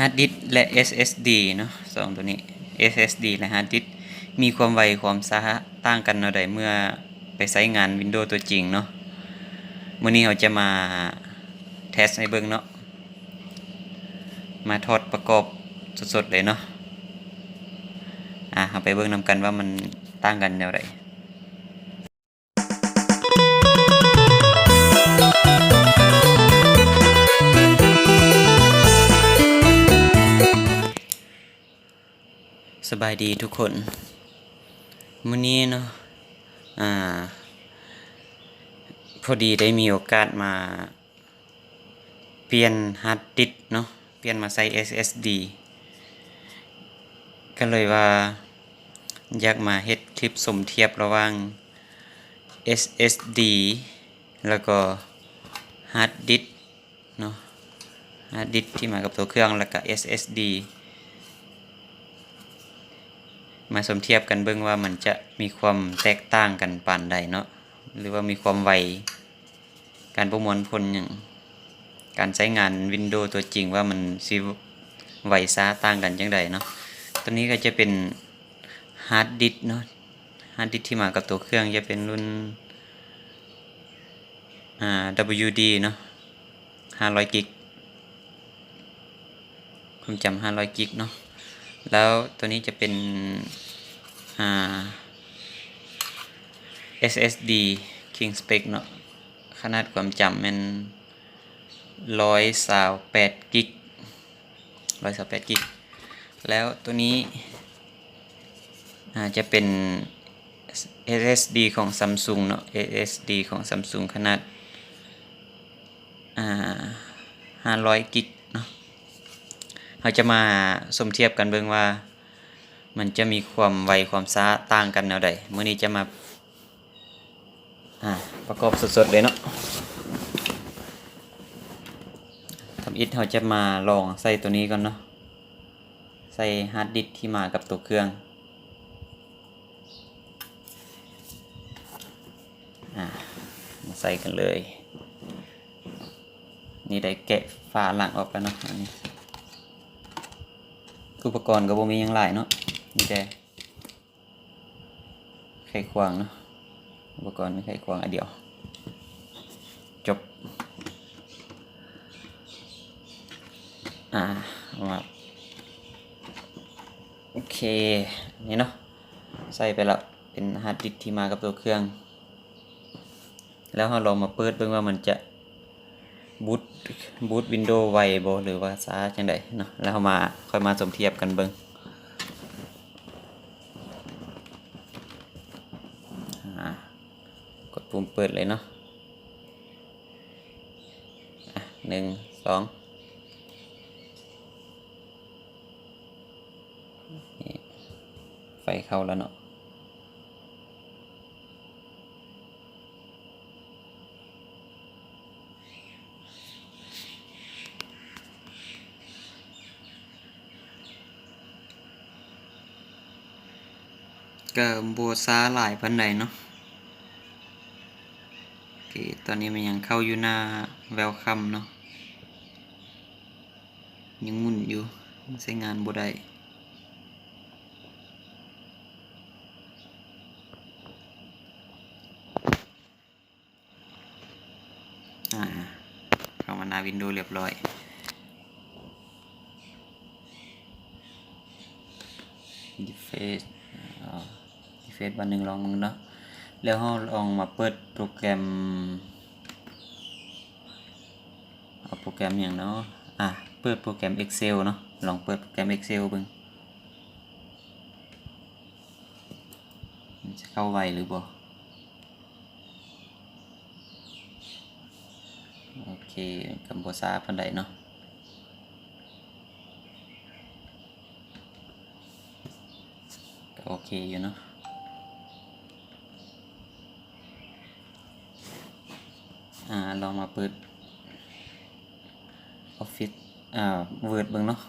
hard disk และ SSD เนาะสองตัวนี้ SSD และ hard disk มีความไวความช้าต่างกันเนาใดเมื่อไปใช้งาน Windows ตัวจริงเนาะมื้อนี้เราจะมาเทสให้เบิ่งเนาะมาทดประกอบสดๆเลยเนาะอะเอาไปเบิ่งนำกันว่ามันต่างกันแนวใด สบายดีทุกคนมื้อนี้เนาะอ่า พอดีได้มีโอกาสมา เปลี่ยนฮาร์ดดิสก์เนาะเปลี่ยนมาใส่ SSD ก็เลยว่า อยากมาเฮ็ดคลิปสมเทียบระหว่าง SSD แล้วก็ฮาร์ดดิสก์เนาะฮาร์ดดิสก์ที่มากับตัวเครื่องแล้วก็ SSD มาสมเทียบกันเบิ่งว่ามันจะมีความแตกต่างกันปานใดเนาะหรือว่ามีความไวการประมวลผลอย่างการใช้งาน Windows ตัวจริงว่ามันสิไวช้าต่างกันจังใดเนาะตัวนี้ก็จะเป็นฮาร์ดดิสก์เนาะฮาร์ดดิสก์ที่มากับตัวเครื่องจะเป็นรุ่นอ่า WD เนาะ500กิกความจำ500กิกเนาะ แล้วตัวนี้จะเป็น SSD King Spec เนาะขนาดความจำมันร้อยสาวแปดกิกร้อยสาวแปดกิกแล้วตัวนี้จะเป็น SSD ของ Samsung เนาะ SSD ของ Samsung ขนาดอ่าห้าร้อยกิก เราจะมาสมเทียบกันเบิ่งว่า มันจะมีความไวความช้าต่างกันแนวใดมื้อนี้จะมาอ่าประกอบสดๆเลยเนาะทำอิฐเราจะมาลองใส่ตัวนี้ก่อนเนาะใส่ฮาร์ดดิสที่มากับตัวเครื่องอ่ามาใส่กันเลย นี่ได้แกะฝาหลังออกแล้วเนาะอันนี้ อุปกรณ์ก็บ่มีหยังหลายเนาะมีแต่ไขควงเนาะอุปกรณ์มีไขควงอันเดียว จบ อ่าเอามาโอเค นี่เนาะใส่ไปแล้วเป็นฮาร์ดดิสที่มากับตัวเครื่อง แล้วเราลองมาเปิดเบิ่งว่ามันจะ บูตบูตวินโดว์ไวโบหรือว่าช้าจังไดเนาะแล้วมาค่อยมาสมเทียบกันเบิงกดปุ่มเปิดเลยเนาะหนึ่งสองไฟเข้าแล้วเนาะ ก็บัวซาหลายพันใดเนาะโอเคตอนนี้มันยังเข้าอยู่หน้าแวลคัมเนาะยังมุนอยู่ใช้งานบ่ได้เข้ามาหน้าวินโดว์เรียบร้อยดีเฟซดีเฟ ซวันหนึ่งลองมึงเนาะแล้วเราลองมาเปิดโปรแกรมเอาโปรแกรมอย่างเนาะอะเปิดโปรแกรม Excel เนาะลองเปิดโปรแกรม Excel บิ่งมันจะเข้าไวหรือบ่โอเคกัมพูชาพันใดเนาะโอเคอยู่เนาะ อ่าเรามาเปิดออฟฟิศอ่าเวิร์ดบิ่งเนาะ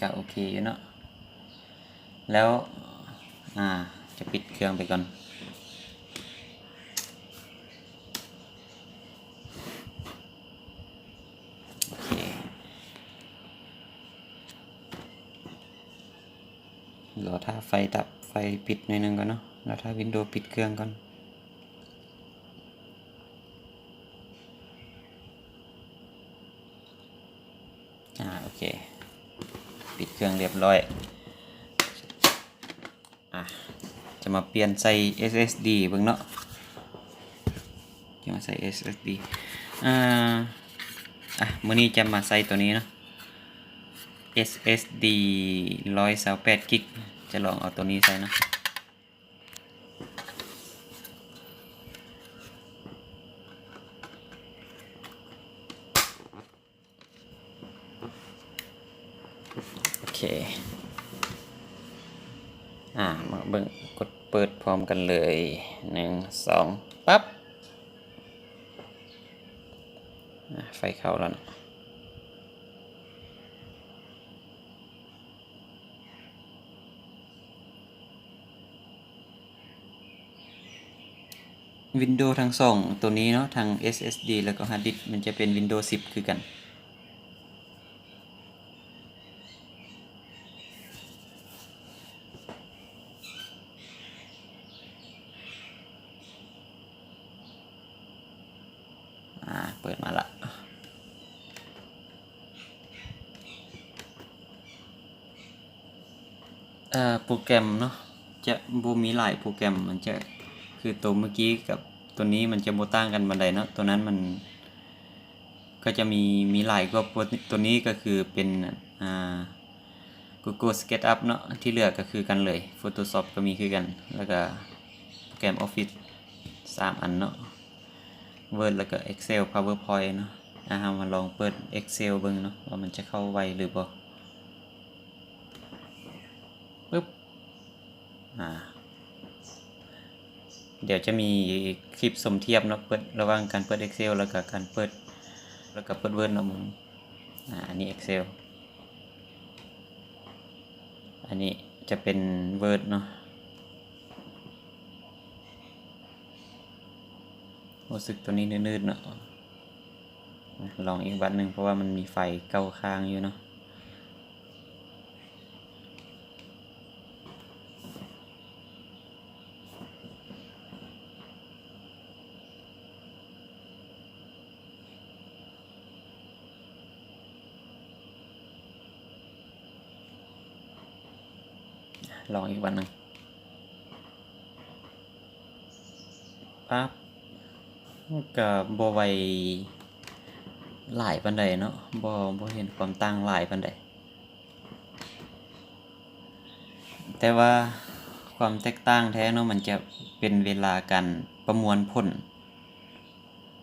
ก็โอเคอยู่เนาะแล้วอ่าจะปิดเครื่องไปก่อนรอถ้าไฟดับไฟปิดหน่อยนึงก่อนเนาะ รอถ้าวินโดว์ปิดเครื่องก่อนอ่าโอเค ปิดเครื่องเรียบร้อยอะจะมาเปลี่ยนใส่ SSD เบิ่งเนาะจะมาใส่ SSD อ่าอะมื้อนี้จะมาใส่ตัวนี้เนาะ SSD 128กิก จะลองเอาตัวนี้ใส่เนาะ อเคอ่ามาเบิ่งกดเปิดพร้อมกันเลยหนึ่งสองปั๊บไฟเข้าแล้วนะวินโดว์ทั้งสองตัวนี้เนาะทาง SSD แล้วก็ Hard Disk มันจะเป็น Windows 10 คือกัน อ่า เปิดมาละ เอ่อ โปร แกรมเนาะจะบ่มีหลายโปรแกรมมันจะคือตัวเมื่อกี้กับตัวนี้มันจะบ่ต่างกันบันไดเนาะตัวนั้นมันก็จะมีมีหลายกว่าตัวนี้ก็คือเป็นอ่า Google SketchUp เนาะที่เหลือก็คือกันเลย Photoshop ก็มีคือกัน แล้วก็โปรแกรม Office 3 อันเนาะ Word แล้วก็ Excel PowerPoint เนาะอ่ามาลองเปิด Excel เบิ่งเนาะว่ามันจะเข้าไวหรือบ่ปึ๊บ อ่า เดี๋ยวจะมีคลิปสมเทียบเนาะเปิดระหว่างการเปิด Excel แล้วก็การเปิดแล้วก็เปิด Word เนาะมึงอ่าอันนี้ Excel อันนี้จะเป็น Word เนาะรู้สึกตัวนี้นืดๆเนาะลองอีกบัตหนึ่งเพราะว่ามันมีไฟเก้าค้างอยู่เนาะ ลองอีกวันหนึ่งปั๊บก็บ่ไวหลายปานใดเนาะบ่บ่เห็นความต่างหลายปานใดแต่ว่าความแตกต่างแท้เนาะมันจะเป็นเวลาการประมวลผล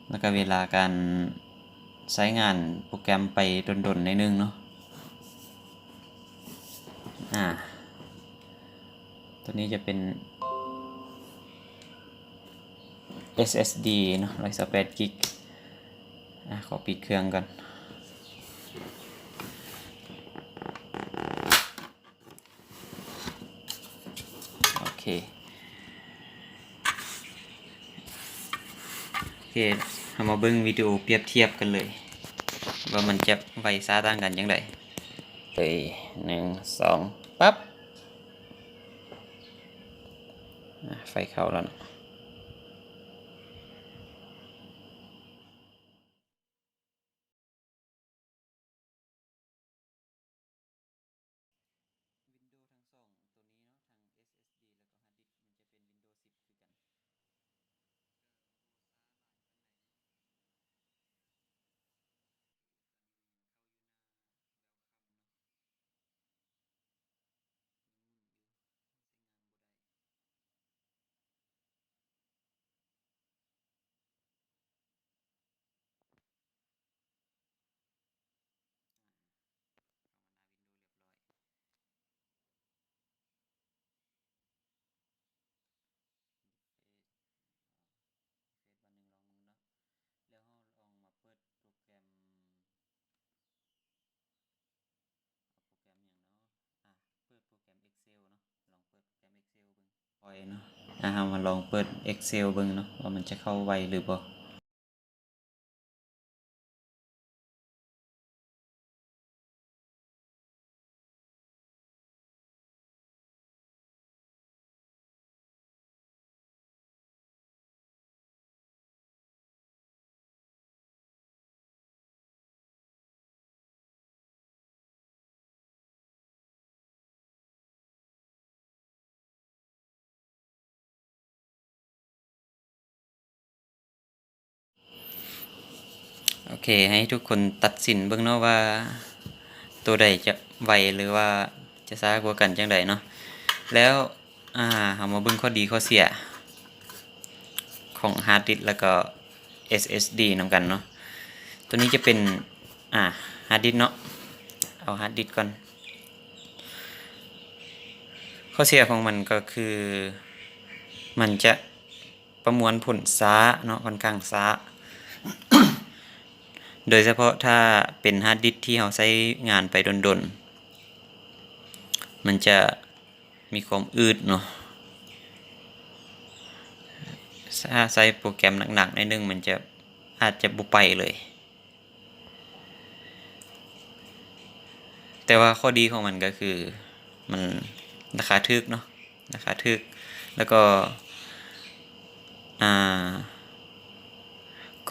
แล้วก็เวลาการใช้งานโปรแกรมไปดนๆในนึงเนาะอ่า ตัวนี้จะเป็น SSD เนาะ128กิกอะขอปิดเครื่องก่อนโอเคโอเคเรามาเบิ่งวิดีโอเปรียบเทียบกันเลย ว่ามันจะไวซ่าต่างกันยังไงเลยหนึ่งสองปั๊บอะ ไฟเข้าแล้วนะแล้วเราลองมาเปิดโปรแกรม เอาโปรแกรมอย่างเนาะ อะ เปิดโปรแกรม Excel เนาะ ลองเปิดโปรแกรม Excel เบิ่งคอยเนาะอ่าเรามาลองเปิด Excel เบิ่งเนาะว่ามันจะเข้าไวหรือบ่ เค ให้ทุกคนตัดสินเบิ่งนาะว่า ตัวใดจะไวหรือว่าจะช้ากว่ากันจังใดเนาะแล้วอ่าเฮามาเบิ่งข้อดีข้อเสีย ของฮาร์ดดิสก์แล้วก็ SSD นำกันเนาะตัวนี้จะเป็นอ่าฮาร์ดดิสเนาะเอาฮาร์ดดิสก์ก่อน ข้อเสียของมันก็คือ มันจะประมวลผลช้าเนาะค่อนข้างช้า โดยเฉพาะถ้าเป็นฮาร์ดดิสที่เราใช้งานไปดนๆ มันจะมีความอืดเนาะ ถ้าใช้โปรแกรมหนักๆในอยหนึงมันจะอาจจะบุไปเลย แต่ว่าข้อดีของมันก็คือมันราคาทึกเนาะ ราคาทึก แล้วก็อ่า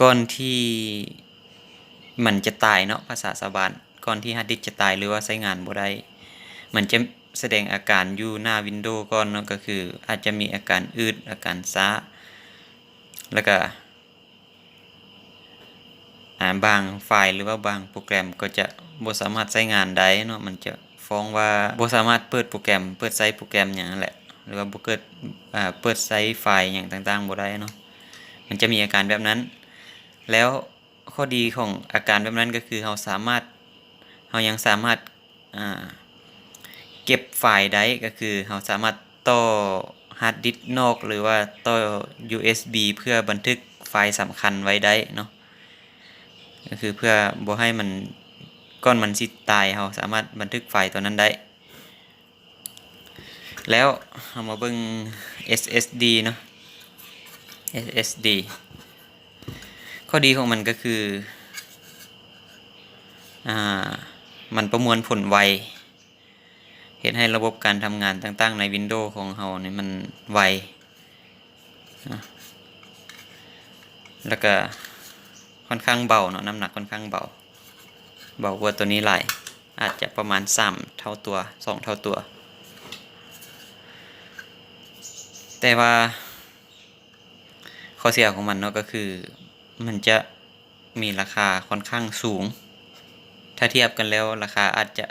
ก่อนที่ มันจะตายเนาะภาษาสาบานก่อนที่ฮาร์ดดิสจะตายหรือว่าใช้งานบ่ได้มันจะแสดงอาการอยู่หน้าวินโดว์ก่อนเนาะก็คืออาจจะมีอาการอืดอาการซ้า แล้วก็บางไฟล์หรือว่าบางโปรแกรมก็จะบ่สามารถใช้งานได้เนาะมันจะฟ้องว่าบ่สามารถเปิดโปรแกรม เปิดใช้โปรแกรมหยังนั่นแหละหรือว่าบ่เกิดเปิดใช้ไฟล์หยังต่างๆบ่ได้เนาะมันจะมีอาการแบบนั้น แล้ว ข้อดีของอาการแบบนั้นก็คือเราสามารถเรายังสามารถเก็บไฟล์ได้ก็คือเราสามารถต่อฮาร์ดดิสก์นอกหรือว่าต่อ USB เพื่อบันทึกไฟล์สำคัญไว้ได้เนาะก็คือเพื่อบ่ให้มันก้อนมันสิตายเราสามารถบันทึกไฟล์ตัวนั้นได้ แล้วเรามาเบิ่ง SSD เนาะ SSD ข้อดีของมันก็คืออ่ามันประมวลผลไวเห็นให้ระบบการทำงานต่างๆใน Windows ของเราเนี่ยมันไว แล้วก็ค่อนข้างเบาเนาะน้ำหนักค่อนข้างเบา เบากว่าตัวนี้หลาย อาจจะประมาณ 3 เท่าตัว 2 เท่าตัว แต่ว่าข้อเสียของมันเนาะก็คือ มันจะมีราคาค่อนข้างสูง ถ้าเทียบกันแล้วราคาอาจจะ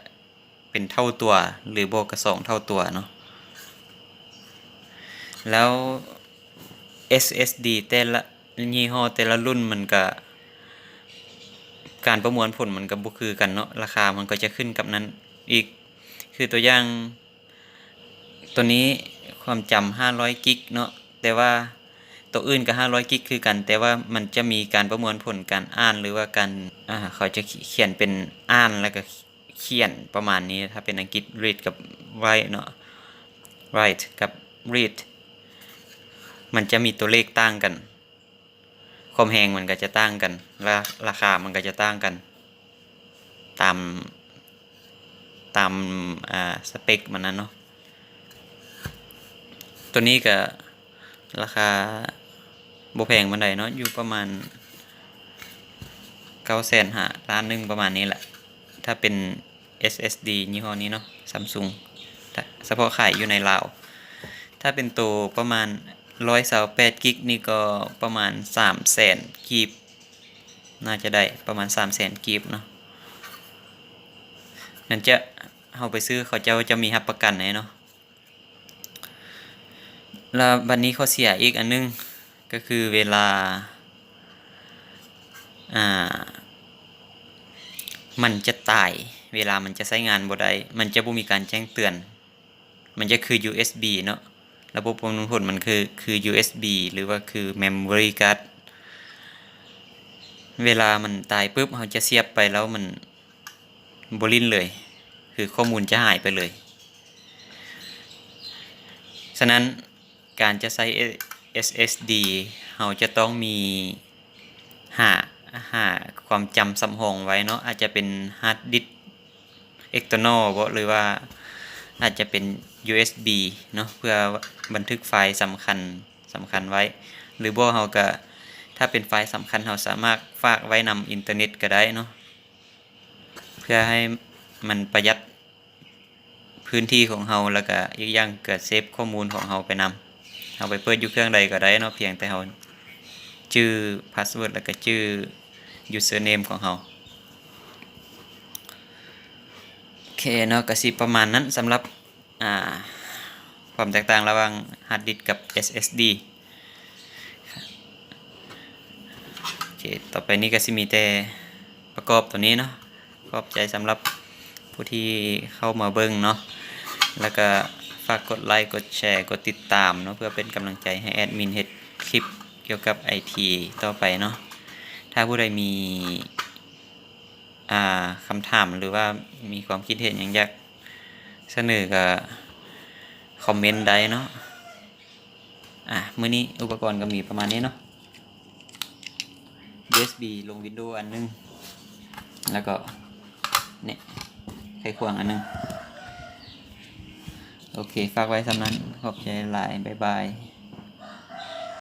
เป็นเท่าตัวหรือโบกกับสองเท่าตัวเนาะ แล้ว SSD แต่ละยี่ห้อแต่ละรุ่นมันก็ การประมวลผลมันก็บ่คือกันเนาะราคามันก็จะขึ้นกับนั้นอีก คือตัวอย่าง ตัวนี้ความจำ500กิกเนาะแต่ว่า ตัวอื่นก็500 กิกคือกัน แต่ว่ามันจะมีการประมวลผลการอ่านหรือว่าการอ่าเขาจะเขียนเป็นอ่านแล้วก็เขียนประมาณนี้ถ้าเป็นอังกฤษ read กับ write เนาะ write กับ read มันจะมีตัวเลขต่างกันความแรงมันก็จะต่างกันราราคามันก็จะต่างกัน ตามตามอ่าสเปคมันนั้นเนาะตัวนี้ก็ราคา บ่แพงปานใดเนาะอยู่ประมาณ900,000หาล้านหนึงประมาณนี้แหละ ถ้าเป็น SSD ยี่ห้อนี้เนาะ Samsung ถ้าเฉพาะขายอยู่ในลาว ถ้าเป็นตัวประมาณ128กิกนี่ก็ประมาณ300,000กีบ น่าจะได้ประมาณ300,000กีบเนาะนั่นจะเฮาไปซื้อเขาเจ้าจะมีรับประกันให้เนาะแล้วบันนี้เข้อเสียอีกอันนึง ก็คือเวลาอ่ามันจะตาย เวลามันจะใช้งานบ่ได้ มันจะบ่มีการแจ้งเตือน มันจะคือ USB เนาะ ระบบประมวลผลมันคือ คือ USB หรือว่าคือ memory card เวลามันตายปุ๊บเราจะเสียบไปแล้วมันบลินเลย คือข้อมูลจะหายไปเลย ฉะนั้นการจะใช้ SSD เราจะต้องมีหาหาความจำสำรองไว้เนาะอาจจะเป็นฮาร์ดดิสก์ external บ่หรือว่าอาจจะเป็น USB เนาะเพื่อบันทึกไฟล์สำคัญสำคัญไว้ หรือบ่เราก็ถ้าเป็นไฟล์สำคัญเราสามารถฝากไว้นำอินเทอร์เน็ตก็ได้เนาะเพื่อให้มันประหยัดพื้นที่ของเราแล้วก็อีกอย่างเกิดเซฟข้อมูลของเราไปนำ เราไปเปิดอยู่เครื่องใดก็ได้เนาะเพียงแต่เราชื่อพาสเวิร์ดแล้วก็ชื่อ username ของเราโอเคเนาะก็สิประมาณนั้นสำหรับอ่าความแตกต่างระหว่าง hard disk กับ SSD โอเคต่อไปนี้ก็สิมีแต่ประกอบตัวนี้เนาะขอบใจสำหรับผู้ที่เข้ามาเบิ่งเนาะแล้วก็ากกดไลค์ กดแชร์ กดติดตามเนาะเพื่อเป็นกำลังใจให้แอดมินเฮ็ดคลิปเกี่ยวกับ IT ต่อไปเนาะ ถ้าผู้ใดมีคำถามหรือว่ามีความคิดเห็นอย่างอยากเสนอก็คอมเมนต์ได้เนาะ อะมื้อนี้อุปกรณ์ก็มีประมาณนี้เนาะ USB ลง Windows อันหนึง แล้วก็เนี่ยไขควงอันหนึง โอเค ฝากไว้สำนั้น ขอบใจหลาย บ๊ายบาย